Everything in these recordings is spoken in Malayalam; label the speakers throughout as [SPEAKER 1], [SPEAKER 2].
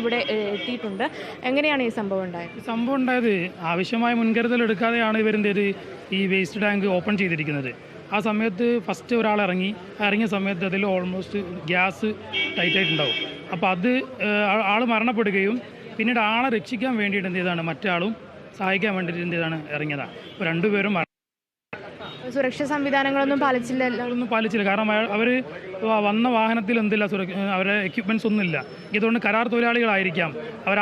[SPEAKER 1] ഇവിടെ എത്തിയിട്ടുണ്ട്. എങ്ങനെയാണ് ഈ സംഭവം ഉണ്ടായത്?
[SPEAKER 2] സംഭവം ഉണ്ടായത് ആവശ്യമായ മുൻകരുതൽ എടുക്കാതെയാണ് ഇവരിന്റെ ഒരു ഈ വേസ്റ്റ് ടാങ്ക് ഓപ്പൺ ചെയ്തിരിക്കുന്നത്. ആ സമയത്ത് ഫസ്റ്റ് ഒരാൾ ഇറങ്ങി. ഇറങ്ങിയ സമയത്ത് അതിൽ ഓൾമോസ്റ്റ് ഗ്യാസ് ടൈറ്റായിട്ടുണ്ടാവും അപ്പോൾ അത് ആൾ മരണപ്പെടുകയും പിന്നീട് ആളെ രക്ഷിക്കാൻ വേണ്ടിയിട്ട് എന്ത് ചെയ്താണ് മറ്റാളും സഹായിക്കാൻ വേണ്ടിയിട്ട് എന്ത് ചെയ്താണ് ഇറങ്ങിയതാണ് അപ്പോൾ രണ്ടുപേരും
[SPEAKER 1] സുരക്ഷാ സംവിധാനങ്ങളൊന്നും പാലിച്ചില്ലല്ലോ
[SPEAKER 2] ഒന്നും പാലിച്ചില്ല. കാരണം അവർ വന്ന വാഹനത്തിൽ എന്തില്ല സുരക്ഷ അവരുടെ എക്യുപ്മെന്റ്സ് ഒന്നുമില്ല. ഇതുകൊണ്ട് കരാർ തൊഴിലാളികളായിരിക്കാം.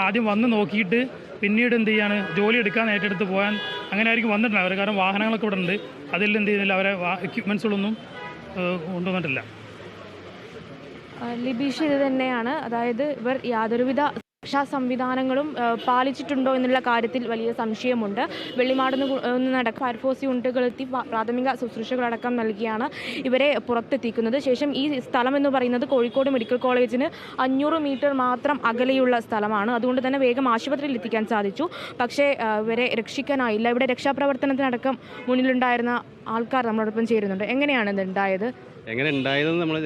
[SPEAKER 2] ആദ്യം വന്ന് നോക്കിയിട്ട് പിന്നീട് എന്ത് ചെയ്യാണ്? ജോലി എടുക്കാൻ ഏറ്റെടുത്ത് പോകാൻ അങ്ങനെ ആയിരിക്കും വന്നിട്ടില്ല അവർ കാരണം വാഹനങ്ങളൊക്കെ ഇവിടെ ഉണ്ട്. അതിൽ എന്ത് ചെയ്യുന്നില്ല. അവരെ എക്യുപ്മെന്റ്സുകളൊന്നും കൊണ്ടുവന്നിട്ടില്ല.
[SPEAKER 1] ലിബീഷ് ഇത് തന്നെയാണ്. അതായത് ഇവർ യാതൊരുവിധ സുരക്ഷാ സംവിധാനങ്ങളും പാലിച്ചിട്ടുണ്ടോ എന്നുള്ള കാര്യത്തിൽ വലിയ സംശയമുണ്ട്. വെള്ളിമാടുന്ന് നടക്ക ഫയർഫോഴ്സ് യൂണിറ്റുകളെത്തി പ്രാഥമിക ശുശ്രൂഷകളടക്കം നൽകിയാണ് ഇവരെ പുറത്തെത്തിക്കുന്നത്. ശേഷം ഈ സ്ഥലം എന്ന് പറയുന്നത് കോഴിക്കോട് മെഡിക്കൽ കോളേജിന് അഞ്ഞൂറ് മീറ്റർ മാത്രം അകലെയുള്ള സ്ഥലമാണ്. അതുകൊണ്ട് തന്നെ വേഗം ആശുപത്രിയിൽ എത്തിക്കാൻ സാധിച്ചു. പക്ഷേ ഇവരെ രക്ഷിക്കാനായില്ല. ഇവിടെ രക്ഷാപ്രവർത്തനത്തിനടക്കം മുന്നിലുണ്ടായിരുന്ന ആൾക്കാർ നമ്മളോടൊപ്പം ചേരുന്നുണ്ട്. എങ്ങനെയാണ് ഇത് ഉണ്ടായത്?
[SPEAKER 3] എങ്ങനെ ഉണ്ടായതെന്ന് നമ്മൾ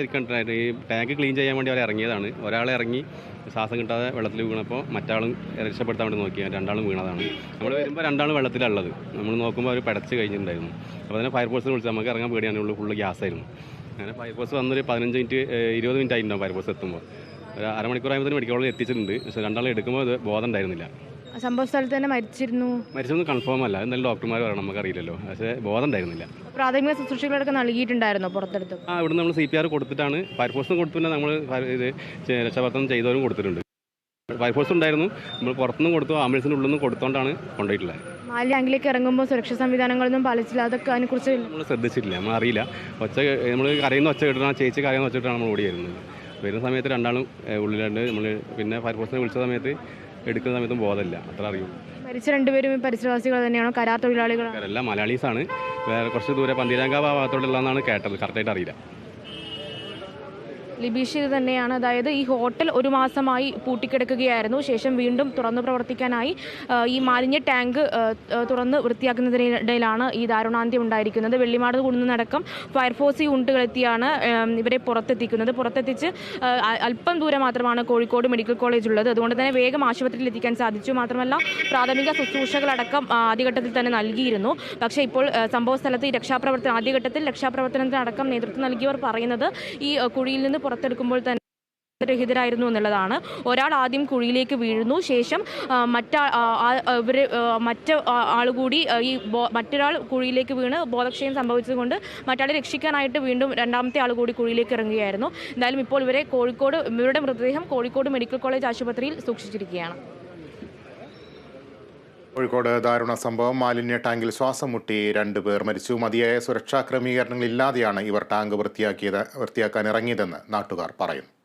[SPEAKER 3] ഈ ടാങ്ക് ക്ലീൻ ചെയ്യാൻ വേണ്ടി അവർ ഇറങ്ങിയതാണ്. ഒരാൾ ഇറങ്ങി ശ്വാസം കിട്ടാതെ വെള്ളത്തിൽ വീണപ്പോൾ മറ്റാളും രക്ഷപ്പെടുത്താൻ വേണ്ടി നോക്കി. രണ്ടാളും വീണതാണ്. നമ്മൾ വരുമ്പോൾ രണ്ടാളും വെള്ളത്തിലുള്ളത്. നമ്മൾ നോക്കുമ്പോൾ അവർ പടച്ച് കഴിഞ്ഞിട്ടുണ്ടായിരുന്നു. അപ്പോൾ തന്നെ ഫയർഫോഴ്സിനെ വിളിച്ച് നമുക്ക് ഇറങ്ങാൻ പേടിയാണ്. ഉള്ളൂ ഫുള്ള് ഗ്യാസ് ആയിരുന്നു. അങ്ങനെ ഫയർഫോഴ്സ് വന്നൊരു പതിനഞ്ച് മിനിറ്റ് ഇരുപത് മിനിറ്റ് ആയിട്ടുണ്ടാവും ഫയർഫോഴ്സ് എത്തുമ്പോൾ. ഒരു അരമണിക്കൂർ ആയപ്പോൾ മെഡിക്കൽ കോളേജിൽ എത്തിച്ചിട്ടുണ്ട്. പക്ഷേ രണ്ടാളും എടുക്കുമ്പോൾ അത് ബോധം ഉണ്ടായിരുന്നില്ല.
[SPEAKER 1] സംഭവ സ്ഥലത്ത് തന്നെ മരിച്ചിരുന്നു.
[SPEAKER 3] മരിച്ചൊന്നും കൺഫേം അല്ല. എന്തായാലും ഡോക്ടർമാർ പറയണം നമുക്കറിയില്ലല്ലോ. പക്ഷേ ബോധം ഉണ്ടായിരുന്നില്ല.
[SPEAKER 1] പ്രാഥമിക ശുശ്രൂഷകളൊക്കെ നൽകിയിട്ടുണ്ടായിരുന്നോ പുറത്തെടുത്ത്?
[SPEAKER 3] ആ ഇവിടെ നമ്മൾ സി പി ആർ കൊടുത്തിട്ടാണ്. ഫയർഫോഴ്സും കൊടുത്തിട്ടുണ്ട് നമ്മൾ ഇത് രക്ഷാപ്രവർത്തനം ചെയ്തവരും കൊടുത്തിട്ടുണ്ട്. ഫയർഫോഴ്സ് ഉണ്ടായിരുന്നു. നമ്മൾ പുറത്തുനിന്നും കൊടുത്തു ആംബുലൻസിന്റെ ഉള്ളിൽ നിന്നും കൊടുത്തോണ്ടാണ് കൊണ്ടുപോയിട്ടുള്ളത്.
[SPEAKER 1] മാലി ടാങ്കിലേക്ക് ഇറങ്ങുമ്പോൾ സുരക്ഷാ സംവിധാനങ്ങളൊന്നും പാലിച്ചില്ല. അതൊക്കെ അതിനെക്കുറിച്ച്
[SPEAKER 3] നമ്മൾ ശ്രദ്ധിച്ചിട്ടില്ല. നമ്മൾ അറിയില്ല. ഒച്ച നമ്മൾ കരയുന്ന ഒച്ച കേട്ടിട്ടാണ് ചേച്ചി കരയുന്ന ഒച്ച കേട്ടിട്ടാണ് നമ്മൾ ഓടിയായിരുന്നത് വരുന്ന സമയത്ത് രണ്ടാളും ഉള്ളിലുണ്ട് നമ്മൾ പിന്നെ ഫയർഫോഴ്സിനെ വിളിച്ച സമയത്ത് എടുക്കുന്ന സമയത്തും ബോധമില്ല. അത്ര അറിയും.
[SPEAKER 1] മരിച്ച രണ്ടുപേരും ഈ പരിസരവാസികൾ തന്നെയാണോ? കരാർ തൊഴിലാളികളാണ്?
[SPEAKER 3] എല്ലാം ആണ് വേറെ കുറച്ച് ദൂരെ പന്തീരാങ്കാവ് ഭാഗത്തോടെ ഭാഗത്തോട്ടുള്ളതെന്നാണ് കേട്ടത്. കറക്റ്റായിട്ട് അറിയില്ല.
[SPEAKER 1] ലിബീഷ് ഇത് തന്നെയാണ്. അതായത് ഈ ഹോട്ടൽ ഒരു മാസമായി പൂട്ടിക്കിടക്കുകയായിരുന്നു. ശേഷം വീണ്ടും തുറന്നു പ്രവർത്തിക്കാനായി ഈ മാലിന്യ ടാങ്ക് തുറന്ന് വൃത്തിയാക്കുന്നതിനിടയിലാണ് ഈ ദാരുണാന്ത്യം ഉണ്ടായിരിക്കുന്നത്. വെള്ളിമാട് കൂടുന്നതടക്കം ഫയർഫോഴ്സ് യൂണിറ്റുകളെത്തിയാണ് ഇവരെ പുറത്തെത്തിക്കുന്നത്. പുറത്തെത്തിച്ച് അല്പം ദൂരം മാത്രമാണ് കോഴിക്കോട് മെഡിക്കൽ കോളേജ് ഉള്ളത്. അതുകൊണ്ട് തന്നെ വേഗം ആശുപത്രിയിൽ എത്തിക്കാൻ സാധിച്ചു. മാത്രമല്ല പ്രാഥമിക ശുശ്രൂഷകളടക്കം ആദ്യഘട്ടത്തിൽ തന്നെ നൽകിയിരുന്നു. പക്ഷേ ഇപ്പോൾ സംഭവ സ്ഥലത്ത് ഈ രക്ഷാപ്രവർത്തനം ആദ്യഘട്ടത്തിൽ രക്ഷാപ്രവർത്തനത്തിനടക്കം നേതൃത്വം നൽകിയവർ പറയുന്നത് ഈ കുഴിയിൽ നിന്ന് പുറത്തെടുക്കുമ്പോൾ തന്നെ രഹിതരായിരുന്നു എന്നുള്ളതാണ്. ഒരാൾ ആദ്യം കുഴിയിലേക്ക് വീഴുന്നു. ശേഷം മറ്റാ ഇവർ മറ്റ് ആളുകൂടി കൂടി ഈ മറ്റൊരാൾ കുഴിയിലേക്ക് വീണ് ബോധക്ഷയം സംഭവിച്ചതുകൊണ്ട് മറ്റാളെ രക്ഷിക്കാനായിട്ട് വീണ്ടും രണ്ടാമത്തെ ആൾ കൂടി കുഴിയിലേക്ക് ഇറങ്ങുകയായിരുന്നു. എന്തായാലും ഇപ്പോൾ ഇവരെ കോഴിക്കോട് ഇവരുടെ മൃതദേഹം കോഴിക്കോട് മെഡിക്കൽ കോളേജ് ആശുപത്രിയിൽ സൂക്ഷിച്ചിരിക്കുകയാണ്.
[SPEAKER 4] കോഴിക്കോട് ദാരുണ സംഭവം. മാലിന്യ ടാങ്കിൽ ശ്വാസം മുട്ടി രണ്ടുപേർ മരിച്ചു. മതിയായ സുരക്ഷാ ക്രമീകരണങ്ങളില്ലാതെയാണ് ഇവർ ടാങ്ക് വൃത്തിയാക്കിയത് വൃത്തിയാക്കാൻ ഇറങ്ങിയതെന്ന് നാട്ടുകാർ പറയുന്നു.